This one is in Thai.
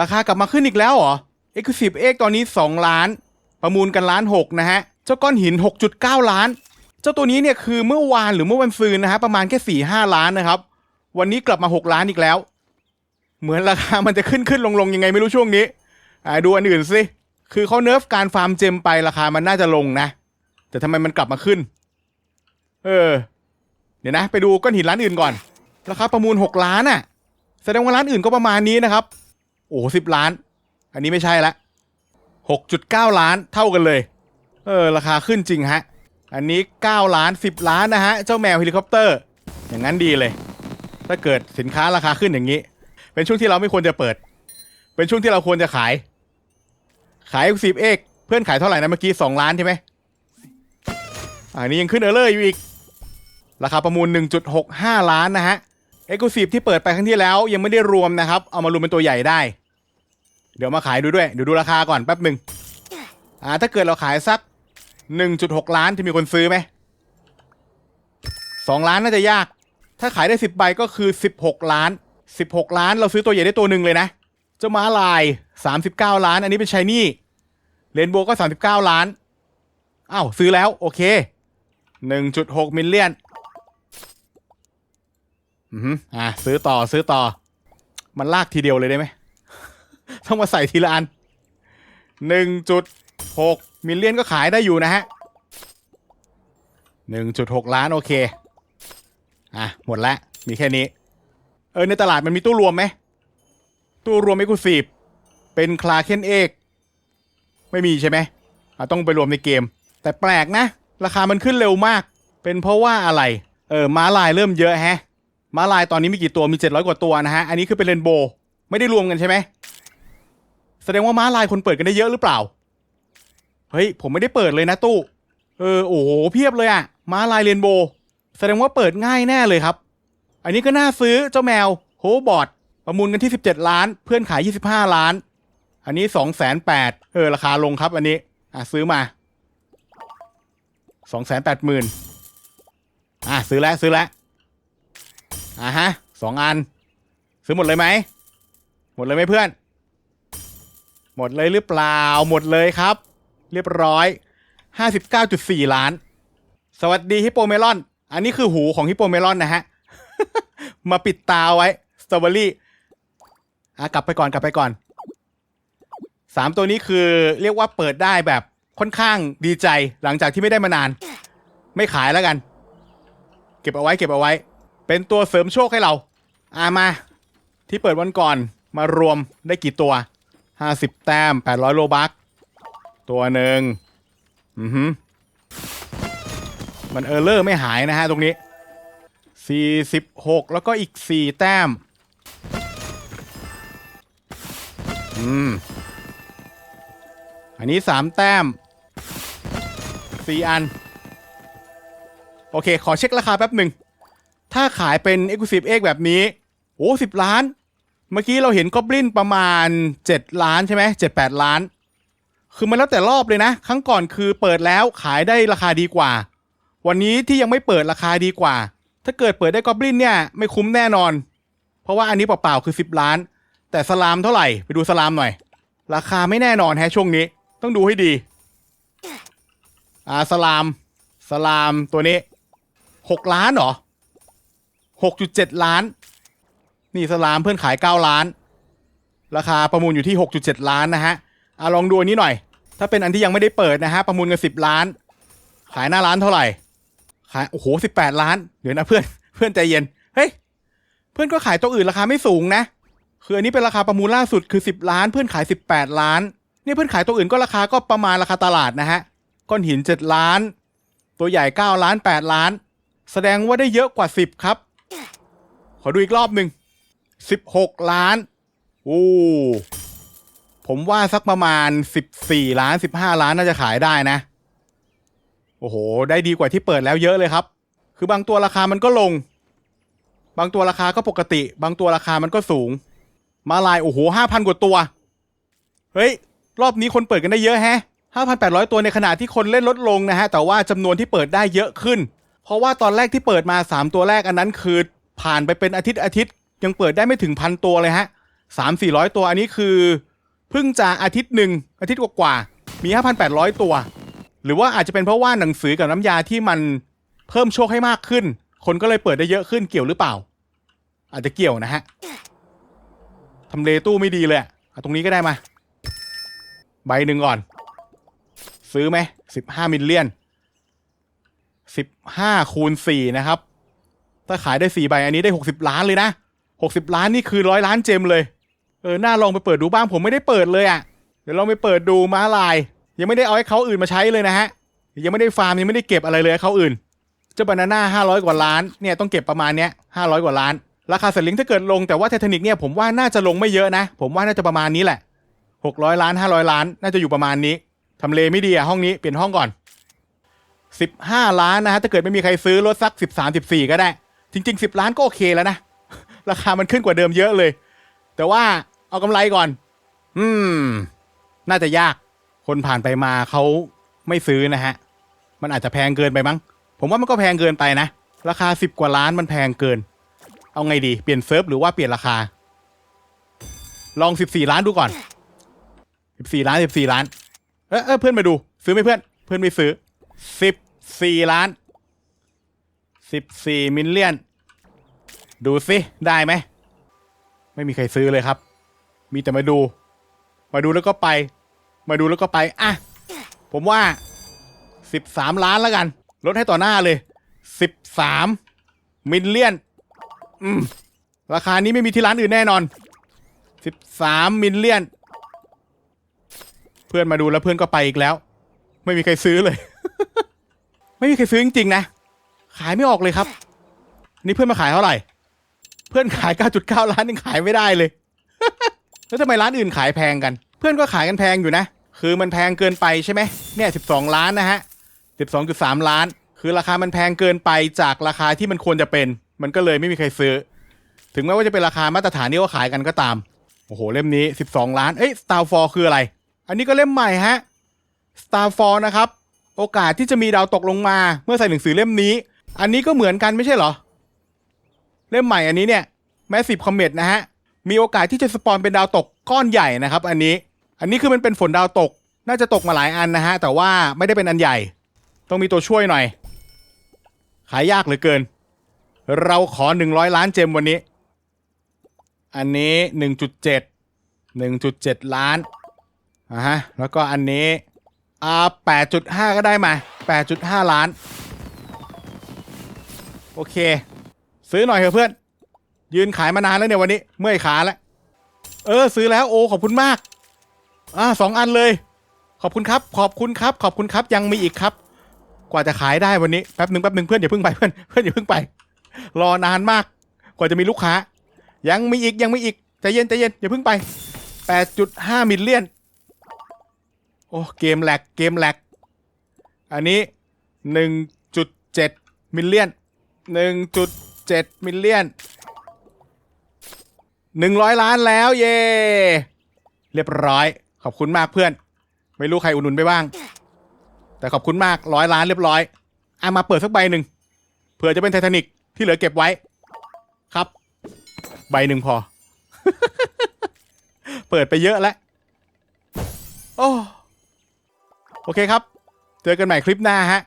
ราคากลับมาขึ้นอีกแล้วเหรอ Exclusive X ตอนนี้ 2 ล้าน ประมูลกันล้านหกนะฮะ เจ้าก้อนหิน 6.9 ล้าน เจ้าตัวนี้เนี่ยคือเมื่อวานหรือเมื่อวันซืนนะฮะประมาณแค่ 4 5 ล้านนะครับ วันนี้กลับมา 6 ล้านอีกแล้ว เหมือนราคามันจะขึ้นขึ้นลงลงยังไงไม่รู้ช่วงนี้อ่าดูอันอื่นสิคือเขาเนิร์ฟการฟาร์มเจมไปราคามันน่าจะลงนะ แต่ทำไมมันกลับมาขึ้น เออ เดี๋ยวนะ ไปดูก้อนหินร้านอื่นก่อน ราคาประมูล 6 ล้านอะ่ะ แสดงว่าร้านอื่นก็ประมาณนี้นะครับ โอ้สิบล้าน อันนี้ไม่ใช่ละ6.9ล้านเท่ากันเลย เออ ราคาขึ้นจริงฮะ อันนี้9ล้าน10ล้านนะฮะ เจ้าแมวเฮลิคอปเตอร์ อย่างนั้นดีเลย ถ้าเกิดสินค้าราคาขึ้นอย่างนี้ เป็นช่วงที่เราไม่ควรจะเปิด เป็นช่วงที่เราควรจะขาย ขายสิบเอกเพื่อนขายเท่าไหร่นะเมื่อกี้2ล้านใช่ไหมอันนี้ยังขึ้นเออร์เลอร์อยู่อีก ราคาประมูล 1.65 ล้านนะฮะเอ็กซ์คลูซีฟที่เปิดไปครั้งที่แล้วยังไม่ได้รวมนะครับ เอามารวมเป็นตัวใหญ่ได้ เดี๋ยวมาขายดูด้วย เดี๋ยวดูราคาก่อนแป๊บหนึ่งอ่า ถ้าเกิดเราขายสัก 1.6 ล้านที่มีคนซื้อไหม2ล้านน่าจะยาก ถ้าขายได้ 10ใบก็คือ 16 ล้าน 16 ล้านเราซื้อตัวใหญ่ได้ตัวหนึ่งเลยนะ เจ้าม้าลาย 39 ล้าน อันนี้เป็นชายนี่เรนโบก็ 39 ล้านอ้าวซื้อแล้ว โอเค 1.6 มิลเลียนอือหืออะซื้อต่อซื้อต่อ มันลากทีเดียวเลยได้ไหม ต้องมาใส่ทีละอัน1.6มิลเลียนก็ขายได้อยู่นะฮะ1.6ล้านโอเค อะ หมดแล้วมีแค่นี้ เออ ในตลาดมันมีตู้รวมไหม ตู้รวมเอ็กซ์คลูซีฟเป็นคลาเคนเอกไม่มีใช่ไหมอะต้องไปรวมในเกม แต่แปลกนะ ราคามันขึ้นเร็วมาก เป็นเพราะว่าอะไร เออ ม้าลายเริ่มเยอะแฮะ ม้าลายตอนนี้มีกี่ตัว มี 700 กว่าตัวนะฮะ อันนี้คือเป็นเรนโบว์ไม่ได้รวมกันใช่ไหม ดงว่าม้าลายคนเปิดกันได้เยอะหรือเปล่า เฮ้ย ผมไม่ได้เปิดเลยนะตู้ เออ โอ้โห เพียบเลยอะม้าลายเรนโบว์แสดงว่าเปิดง่ายแน่เลยครับ อันนี้ก็น่าซื้อเจ้าแมวโฮบอดประมูลกันที่ 17 ล้าน เพื่อนขาย 25 ล้าน อันนี้ 2 8 0 0 0เออ ราคาลงครับอันนี้ อะซื้อมา 2 8 0 0 0 0อะซื้อแล้วซื้อแล้วอะฮะสองอัน ซื้อหมดเลยไหม หมดเลยไหมเพื่อน หมดเลยหรือเปล่าหมดเลยครับ เรียบร้อย 59.4 ล้าน สวัสดีฮิปโปเมลอน อันนี้คือหูของฮิปโปเมลอนนะฮะ มาปิดตาไว้สตรอเบอรี่อะกลับไปก่อนกลับไปก่อนสามตัวนี้คือเรียกว่าเปิดได้แบบค่อนข้างดีใจหลังจากที่ไม่ได้มานาน ไม่ขายแล้วกัน เก็บเอาไว้เก็บเอาไว้ เป็นตัวเสริมโชคให้เราอามา ที่เปิดวันก่อนมารวมได้กี่ตัว 50แต้ม800โลบักตัวหนึ่งอือหือมันเออร์เลอร์ไม่หายนะฮะตรงนี้46แล้วก็อีก4แต้ม อืม อันนี้3แต้ม4อัน โอเค ขอเช็คราคาแป๊บหนึ่ง ถ้าขายเป็น Exclusive X แบบนี้ โอ้สิบล้าน เมื่อกี้เราเห็นกอบลินประมาณ 7 ล้านใช่ไหมเจ็ดแปดล้าน คือมันแล้วแต่รอบเลยนะ ครั้งก่อนคือเปิดแล้วขายได้ราคาดีกว่า วันนี้ที่ยังไม่เปิดราคาดีกว่า ถ้าเกิดเปิดได้กอบลินเนี่ยไม่คุ้มแน่นอน เพราะว่าอันนี้เปล่าๆคือ 10 ล้าน แต่สลามเท่าไหร่ไปดูสลามหน่อย ราคาไม่แน่นอนแฮะช่วงนี้ ต้องดูให้ดีอ่าสลามสลามตัวนี้ 6 ล้านเหรอ6.7 ล้าน นี่สลามเพื่อนขาย 9 ล้าน ราคาประมูลอยู่ที่ 6.7 ล้านนะฮะอะลองดูอันนี้หน่อย ถ้าเป็นอันที่ยังไม่ได้เปิดนะฮะประมูลกัน10 ล้าน ขายหน้าร้านเท่าไหร่ ขายโอ้โห18 ล้าน เดี๋ยวนะเพื่อนเพื่อนใจเย็น เฮ้ยเพื่อนก็ขายตัวอื่นราคาไม่สูงนะคืออันนี้เป็นราคาประมูลล่าสุดคือ 10 ล้าน เพื่อนขาย 18 ล้านนี่เพื่อนขายตัวอื่นก็ราคาก็ประมาณราคาตลาดนะฮะก้อนหิน 7 ล้าน ตัวใหญ่ 9 ล้าน 8 ล้าน แสดงว่าได้เยอะกว่า 10 ครับ ขอดูอีกรอบหนึ่ง 16ล้านโอ้ผมว่าสักประมาณ14ล้าน15ล้านน่าจะขายได้นะ โอ้โห ได้ดีกว่าที่เปิดแล้วเยอะเลยครับ คือบางตัวราคามันก็ลง บางตัวราคาก็ปกติ บางตัวราคามันก็สูง มาลายโอ้โห5,000กว่าตัว เฮ้ย รอบนี้คนเปิดกันได้เยอะแฮะ5,800ตัวในขณะที่คนเล่นลดลงนะฮะ แต่ว่าจำนวนที่เปิดได้เยอะขึ้น เพราะว่าตอนแรกที่เปิดมา3ตัวแรกอันนั้นคือผ่านไปเป็นอาทิตย์อาทิตย์ ยังเปิดได้ไม่ถึงพันตัวเลยฮะสามสี่ร้อยตัวอันนี้คือเพิ่งจะอาทิตย์หนึ่งอาทิตย์กว่าๆมีห้าพันแปดร้อยตัว หรือว่าอาจจะเป็นเพราะว่าหนังสือกับน้ำยาที่มันเพิ่มโชคให้มากขึ้น คนก็เลยเปิดได้เยอะขึ้นเกี่ยวหรือเปล่า อาจจะเกี่ยวนะฮะทำเลตู้ไม่ดีเลยอะตรงนี้ก็ได้มา ใบหนึ่งก่อน ซื้อไหมสิบห้ามิลเลียนสิบห้าคูณสี่นะครับ ถ้าขายได้สี่ใบอันนี้ได้หกสิบล้านเลยนะ หกสิบล้านนี่คือร้อยล้านเจมเลย เออ น่าลองไปเปิดดูบ้างผมไม่ได้เปิดเลยอะ่ะ เดี๋ยวลองไปเปิดดูม้าลาย ยังไม่ได้เอาให้เขาอื่นมาใช้เลยนะฮะ ยังไม่ได้ฟาร์มยังไม่ได้เก็บอะไรเลยให้เขาอื่น เจ้าบานาน่าห้าร้อยกว่าล้าน เนี่ยต้องเก็บประมาณเนี้ยห้าร้อยกว่าล้าน ราคาสลิงถ้าเกิดลงแต่ว่าไททานิกเนี่ยผมว่าน่าจะลงไม่เยอะนะ ผมว่าน่าจะประมาณนี้แหละหกร้อยล้านห้าร้อยล้าน น่าจะอยู่ประมาณนี้ทำเลไม่ดีอะห้องนี้เปลี่ยนห้องก่อนสิบห้าล้านนะฮะถ้าเกิดไม่มีใครซื้อลดสักสิบสามสิบสี่ก็ได้ จริงๆสิบล้านก็โอเคแล้วนะ ราคามันขึ้นกว่าเดิมเยอะเลย แต่ว่าเอากำไรก่อน อืม น่าจะยาก คนผ่านไปมาเขาไม่ซื้อนะฮะ มันอาจจะแพงเกินไปมั้ง ผมว่ามันก็แพงเกินไปนะ ราคาสิบกว่าล้านมันแพงเกิน เอาไงดี เปลี่ยนเซิร์ฟหรือว่าเปลี่ยนราคา ลองสิบสี่ล้านดูก่อนสิบสี่ล้านสิบสี่ล้าน เออเออเพื่อนมาดู ซื้อไหมเพื่อน เพื่อนไม่ซื้อสิบสี่ล้านสิบสี่มิลเลียน ดูสิได้ไหม ไม่มีใครซื้อเลยครับ มีแต่มาดู มาดูแล้วก็ไป มาดูแล้วก็ไป อะ ผมว่าสิบสามล้านแล้วกัน ลดให้ต่อหน้าเลยสิบสามมิลเลียน อืม ราคานี้ไม่มีที่ร้านอื่นแน่นอนสิบสามมิลเลียน เพื่อนมาดูแล้วเพื่อนก็ไปอีกแล้ว ไม่มีใครซื้อเลย ไม่มีใครซื้อจริงๆนะ ขายไม่ออกเลยครับ นี่เพื่อนมาขายเท่าไหร่ เพื่อนขาย 9.9 ล้านยังขายไม่ได้เลย แล้วทำไมร้านอื่นขายแพงกัน เพื่อนก็ขายกันแพงอยู่นะ คือมันแพงเกินไปใช่ไหมเนี่ย12 ล้านนะฮะ 12.3 ล้าน คือราคามันแพงเกินไปจากราคาที่มันควรจะเป็น มันก็เลยไม่มีใครซื้อ ถึงแม้ว่าจะเป็นราคามาตรฐานที่เขาขายกันก็ตาม โอ้โห เล่มนี้ 12 ล้าน เอ้ย Star f a l l คืออะไร อันนี้ก็เล่มใหม่ฮะ Star f a l l นะครับ โอกาสที่จะมีดาวตกลงมา เมื่อใส่หนังสือเล่มนี้ อันนี้ก็เหมือนกันไม่ใช่เหรอ เล่มใหม่อันนี้เนี่ยแมสซีฟคอมเมตนะฮะ มีโอกาสที่จะสปอนเป็นดาวตกก้อนใหญ่นะครับ อันนี้ อันนี้คือมันเป็นฝนดาวตก น่าจะตกมาหลายอันนะฮะ แต่ว่าไม่ได้เป็นอันใหญ่ ต้องมีตัวช่วยหน่อย ขายยากเหลือเกิน เราขอ 100 ล้านเจมวันนี้ อันนี้ 1.7 1.7 ล้านอะฮะ แล้วก็อันนี้อ่า8.5 ก็ได้มา 8.5 ล้าน โอเค ซื้อหน่อยเถอะเพื่อน ยืนขายมานานแล้วเนี่ยวันนี้ เมื่อยขาแล้ว เออ ซื้อแล้วโอ้ขอบคุณมาก อ่าสองอันเลย ขอบคุณครับ ขอบคุณครับ ขอบคุณครับ ยังมีอีกครับ กว่าจะขายได้วันนี้แป๊บหนึ่งแป๊บหนึ่งเพื่อนอย่าเพิ่งไปเพื่อนเพื่อนอย่าเพิ่งไป รอนานมาก กว่าจะมีลูกค้า ยังมีอีกยังมีอีกใจเย็นใจเย็นอย่าเพิ่งไป8.5มิลเลียนโอ้เกมแหลกเกมแหลกอันนี้1.7มิลเลียนหนึ่งจุด 7มิลเลียน100 ล้านแล้วเย่เรียบร้อย ขอบคุณมากเพื่อน ไม่รู้ใครอุดหนุนไปบ้าง แต่ขอบคุณมากร้อยล้านเรียบร้อยอะมาเปิดสักใบหนึ่งเผื่อจะเป็นไททานิกที่เหลือเก็บไว้ ครับ ใบหนึ่งพอ เปิดไปเยอะแล้วโอ้โอเคครับ เจอกันใหม่คลิปหน้าฮะ